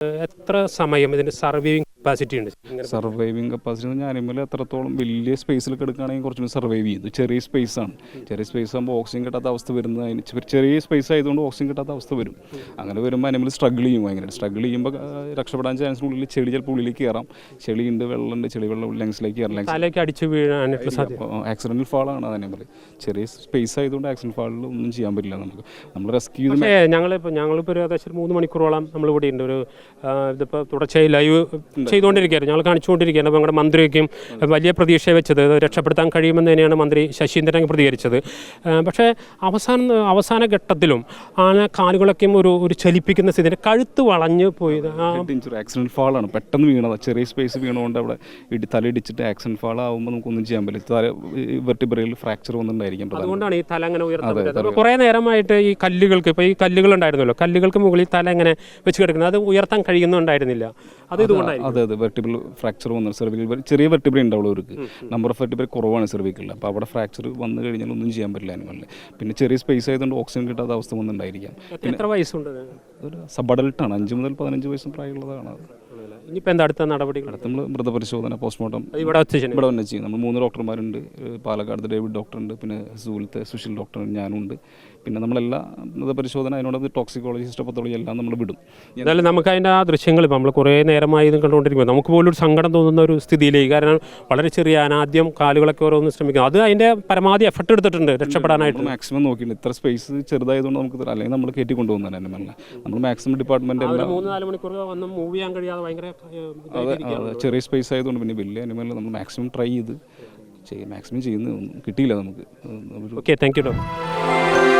എത്ര സമയം ഇതിന്റെ സർവൈവിങ് കപ്പാസിറ്റി ഉണ്ട്. സർവൈവിങ് കപ്പാസിറ്റി എന്ന് പറഞ്ഞാൽ അനിമൽ എത്രത്തോളം വലിയ സ്പേസിൽ കിടക്കുകയാണെങ്കിൽ കുറച്ചും സർവൈവ് ചെയ്യും. ഇത് ചെറിയ സ്പേസ് ആണ്. ചെറിയ സ്പേസ് ആകുമ്പോൾ ഓക്സിജൻ കിട്ടാത്ത അവസ്ഥ വരുന്നത് അതിന് ചെറിയ സ്പേസ് ആയതുകൊണ്ട് ഓക്സിജൻ കിട്ടാത്ത അവസ്ഥ വരും. അങ്ങനെ വരുമ്പോൾ അനിമൽ സ്ട്രഗിൾ ചെയ്യും ഭയങ്കര സ്ട്രഗിൾ ചെയ്യുമ്പോൾ രക്ഷപ്പെടാൻ ചാൻസ് ഉള്ളിൽ ചെളി ചിലപ്പോൾ ഉള്ളിലേക്ക് കയറാം. ചെളിയുണ്ട് വെള്ളമുണ്ട് ചെളി വെള്ളം ലങ്സിലേക്ക് കയറാം. അടിച്ചു വീഴാനായിട്ടുള്ള സാധ്യത. ആക്സിഡന്റൽ ഫാളാണ് അനിമൽ ചെറിയ സ്പേസ് ആയതുകൊണ്ട് ആക്സിഡന്റ് ഫാളിൽ ഒന്നും ചെയ്യാൻ പറ്റില്ല നമുക്ക്. നമ്മൾ റെസ്ക്യൂ ഞങ്ങളിപ്പോൾ ഞങ്ങളിപ്പോൾ ഒരു ഏകദേശം മൂന്ന് മണിക്കൂറോളം നമ്മൾ ഇവിടെ ഉണ്ട്. ഒരു ഇതിപ്പോൾ തുടർച്ചയായി ലൈവ് ചെയ്തുകൊണ്ടിരിക്കുകയായിരുന്നു. ഞങ്ങൾ കാണിച്ചുകൊണ്ടിരിക്കുകയാണ്. അപ്പോൾ ഞങ്ങളുടെ മന്ത്രിയൊക്കെയും വലിയ പ്രതീക്ഷ വെച്ചത്. രക്ഷപ്പെടുത്താൻ കഴിയുമെന്ന് തന്നെയാണ് മന്ത്രി ശശീന്ദ്രൻ പ്രതികരിച്ചത്. പക്ഷേ അവസാന അവസാന ഘട്ടത്തിലും ആന കാലുകളൊക്കെയും ഒരു ഒരു ചലിപ്പിക്കുന്ന സ്ഥിതി കഴുത്ത് വളഞ്ഞ് പോയി ആണ് ആക്സിഡന്റ് ഫാളാണ് പെട്ടെന്ന് വീണത്. ചെറിയ സ്പേസ് വീണുകൊണ്ട് അവിടെ ഇടി തല ഇടിച്ചിട്ട് ആക്സിഡന്റ് ഫാൾ ആകുമ്പോൾ നമുക്കൊന്നും ചെയ്യാൻ പറ്റില്ല. തല വെർട്ടിബ്രയിൽ ഫ്രാക്ചർ വന്നിട്ടുണ്ടായിരിക്കും അതുകൊണ്ടാണ് ഈ തല അങ്ങനെ ഉയർത്തുന്നത് കുറേ നേരമായിട്ട് ഈ കല്ലുകൾക്ക് ഇപ്പോൾ ഈ കല്ലുകൾ ഉണ്ടായിരുന്നല്ലോ. കല്ലുകൾക്ക് മുകളിൽ തല ഇങ്ങനെ വെച്ച് കിടക്കുന്നത്. അത് ഉയർത്താൻ കഴിയുന്നുണ്ടായിരുന്നില്ല. അത് അതെ വെർട്ടിബിൾ ഫ്രാക്ചർ വന്നു സെർവിക്കൽ ചെറിയ വെർട്ടിബിൾ ഉണ്ടാവുള്ളൂ അവർക്ക്. നമ്പർ ഓഫ് വെർട്ടിബിൾ കുറവാണ് സെർവിക്കലിൽ അപ്പോൾ അവിടെ ഫ്രാക്ചർ വന്നു കഴിഞ്ഞാൽ ഒന്നും ചെയ്യാൻ പറ്റില്ല അനിമലിന് പിന്നെ ചെറിയ സ്പേസ് ആയതുകൊണ്ട് ഓക്സിജൻ കിട്ടാത്ത അവസ്ഥ വന്നിട്ടുണ്ടായിരിക്കാം. എത്ര വയസ്സുണ്ട് ഒരു സബഡൽട്ടാണ് അഞ്ച് മുതൽ പതിനഞ്ച് വയസ്സും പ്രായമുള്ളതാണ് അത്. ഇനിയിപ്പോൾ എന്താ അടുത്ത നടപടികൾ? അടുത്ത് നമ്മൾ മൃതപരിശോധന പോസ്റ്റ്മോർട്ടം ഇവിടെ ഇവിടെ തന്നെ ചെയ്യും. നമ്മൾ മൂന്ന് ഡോക്ടർമാരുണ്ട്. പാലക്കാട് ഡേവിഡ് ഡോക്ടറുണ്ട്. പിന്നെ സൂലത്തെ സുശീൽ ഡോക്ടർ ഞാനുണ്ട്. പിന്നെ നമ്മളെല്ലാ മൃതപരിശോധന അതിനോട് ടോക്സിക്കോളജി പത്തോളജി എല്ലാം നമ്മൾ വിടും. എന്നാലും നമുക്ക് അതിന്റെ ആ ദൃശ്യങ്ങൾ ഇപ്പോൾ നമ്മൾ കുറേ നേരമായി ഇത് കണ്ടുകൊണ്ടിരിക്കുമ്പോൾ നമുക്ക് പോലും ഒരു സങ്കടം തോന്നുന്ന ഒരു സ്ഥിതിയിലേക്ക് കാരണം വളരെ ചെറിയ അനാദ്യം കാലുകളൊക്കെ ഓരോന്ന് ശ്രമിക്കും. അത് അതിന്റെ പരമാവധി എഫർട്ട് എടുത്തിട്ടുണ്ട് രക്ഷപ്പെടാനായിട്ട്. മാക്സിമം നോക്കിയിട്ടുണ്ട്. ഇത്ര സ്പേസ് ചെറുതായതുകൊണ്ട് നമുക്ക് അല്ലെങ്കിൽ നമ്മൾ കയറ്റി കൊണ്ടുപോകുന്നതന്നെ നമ്മൾ മാക്സിമം ഡിപ്പാർട്ട്മെന്റ് എല്ലാം മൂന്ന് നാല് മണിക്കൂർ വന്ന് മൂവ് ചെയ്യാൻ കഴിയാതെ ഭയങ്കര ഏഹ്, അതെ അതെ. ചെറിയ സ്പേസ് ആയതുകൊണ്ട് പിന്നെ വലിയ അനിമൽ നമ്മൾ മാക്സിമം ട്രൈ ചെയ്ത് മാക്സിമം ചെയ്യുന്ന കിട്ടിയില്ല നമുക്ക്. Okay thank you doctor